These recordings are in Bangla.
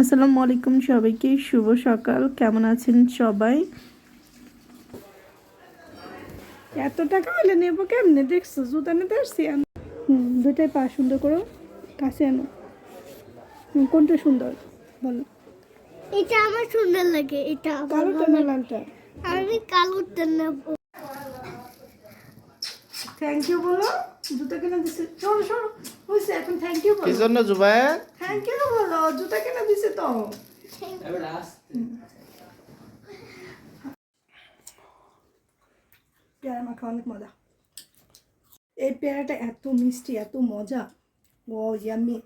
আসসালামু আলাইকুম সবাইকে শুভ সকাল। কেমন আছেন সবাই? এত টাকা হলে নেব কেমনে? দেখছ জুতা নিতে আসছি হুম দুইটাই পা সুন্দর করো কাছে আনো। কোনটা সুন্দর? বলো। এটা আমার সুন্দর লাগে এটা আমার কালোটা না। লালটা। আমি কালোটা নেব। থ্যাংক ইউ বলো জুতা কিনে দিছে। চলো সরো হয়েছে এখন থ্যাংক ইউ কি বলো জন্য জুবায়ের? থ্যাংক ইউ বলো জুতা কেন দিছে তো পেয়ারা মাখা অনেক মজা এই পেয়ারাটা এত মিষ্টি এত মজা ও ইয়ামি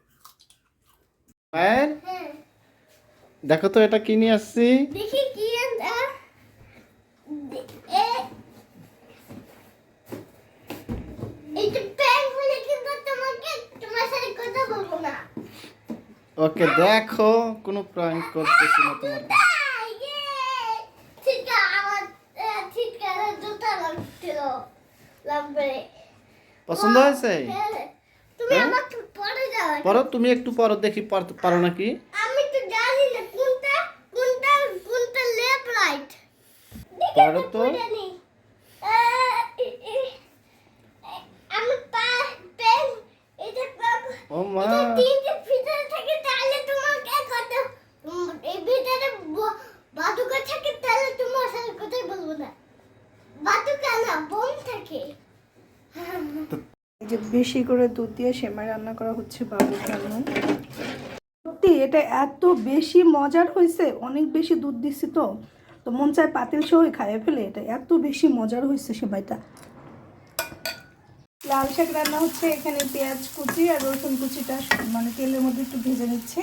দেখো তো এটা কি নিয়ে আসছি দেখি কি এটা দে- এ- এইটা প্যান হলে কিন্তু তোমাকে তোমার সাথে কথা বলব না ওকে দেখো কোনো প্রাঙ্ক করতেছি না তোমার পছন্দ হয়েছে? হ্যাঁ। হ্যাঁ? আমাকে পরে তুমি একটু পরো দেখি পার- পারো নাকি? আমি তো জানি না কোনটা কোনটা কোনটা লেফট রাইট পরো তো। আমি পা পেন এটা পাব ও মা। ভিতরে থাকে তাহলে তোমাকে উম, এই ভিতরে বাদুকা থাকে তাহলে তোমার সাথে কথাই বলব না। বাদুকা না বোম থাকে। এই যে বেশি করে দুধ দিয়ে সেমাই রান্না করা হচ্ছে বাবুর জন্য। সত্যি এটা এত বেশি মজার হয়েছে অনেক বেশি দুধ দিচ্ছি তো। তো মন চায় পাতিল সহই খাইয়ে ফেলে এটা এত বেশি মজার হয়েছে সেমাইটা। লাল শাক রান্না হচ্ছে, এখানে পেঁয়াজ কুচি আর রসুন কুচিটা মানে তেলের মধ্যে একটু ভেজে নিচ্ছে।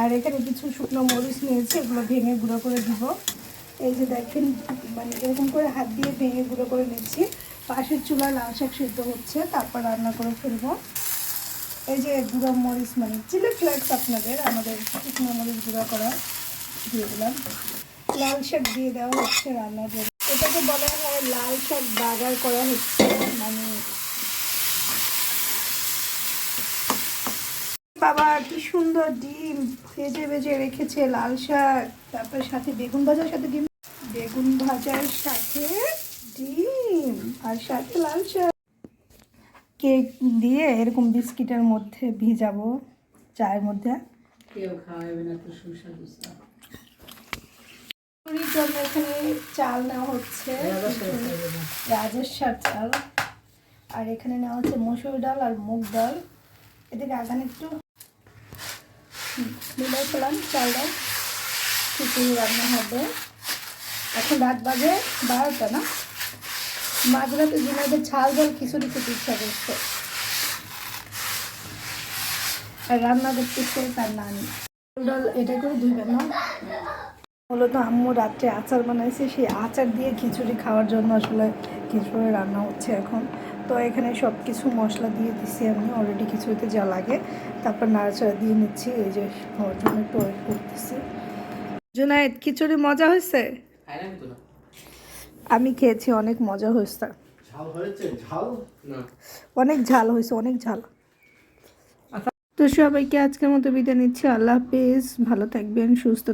আর এখানে কিছু শুকনো মরিচ নিয়েছে, এগুলো ভেঙে গুঁড়ো করে দিব। এই যে দেখেন মানে এরকম করে হাত দিয়ে ভেঙে গুঁড়ো করে নিচ্ছি। পাশের চুলা লাল শাক সিদ্ধ হচ্ছে, তারপর রান্না করে ফেলব। এই যে গুঁড়ো মরিচ মানে চিলি ফ্লেক্স আপনাদের, আমাদের শুকনো মরিচ গুঁড়ো করা দিয়ে দিলাম। লাল শাক দিয়ে দেওয়া হচ্ছে রান্নার জন্য। এটাকে বলা হয় লাল শাক বাগার করা হচ্ছে মানে বাবা কি সুন্দর ডিম। ভেজে ভেজে রেখেছে লাল শাক তারপর সাথে বেগুন ভাজার সাথে ডিম। বেগুন ভাজার সাথে ডিম আর সাথে লাল শাক। কেক দিয়ে এরকম বিস্কিটের মধ্যে ভিজাবো চায়ের মধ্যে। কেউ খাওয়াবে না তো সুস্বাদু জন্য এখানে চাল নেওয়া হচ্ছে। রাজেশ্বর চাল। আর এখানে নেওয়া হচ্ছে মসুর ডাল আর মুগ ডাল। এদিকে আগান একটু মিলাই ফেলাম চাল ডাল খিচুড়ি রান্না হবে। এখন রাত বাজে বারোটা না? মাঝরাতে জুনাইদের ঝাল ঝাল খিচুড়ি খেতে ইচ্ছা করছে। আর রান্না করতেছে তার নানি। ডাল এটা করে ধুইবেন না। মূলত আম্মু রাত্রে আচার বানাইছে, সেই আচার দিয়ে খিচুড়ি খাওয়ার জন্য আসলে খিচুড়ি রান্না হচ্ছে এখন। তো এখানে সব কিছু মশলা দিয়ে দিছি আমি অলরেডি খিচুড়িতে যা লাগে। তারপর নাড়াচাড়া দিয়ে নিচ্ছি এই যে হওয়ার জন্য একটু ওয়েট করতেছি। জুনাইদ খিচুড়ি মজা হয়েছে? আমি খেয়েছি অনেক মজা হয়েছে। অনেক ঝাল হয়েছে অনেক ঝাল। তো সবাইকে আজকের মতো বিদায় নিচ্ছি আল্লাহ হাফেজ ভালো থাকবেন সুস্থ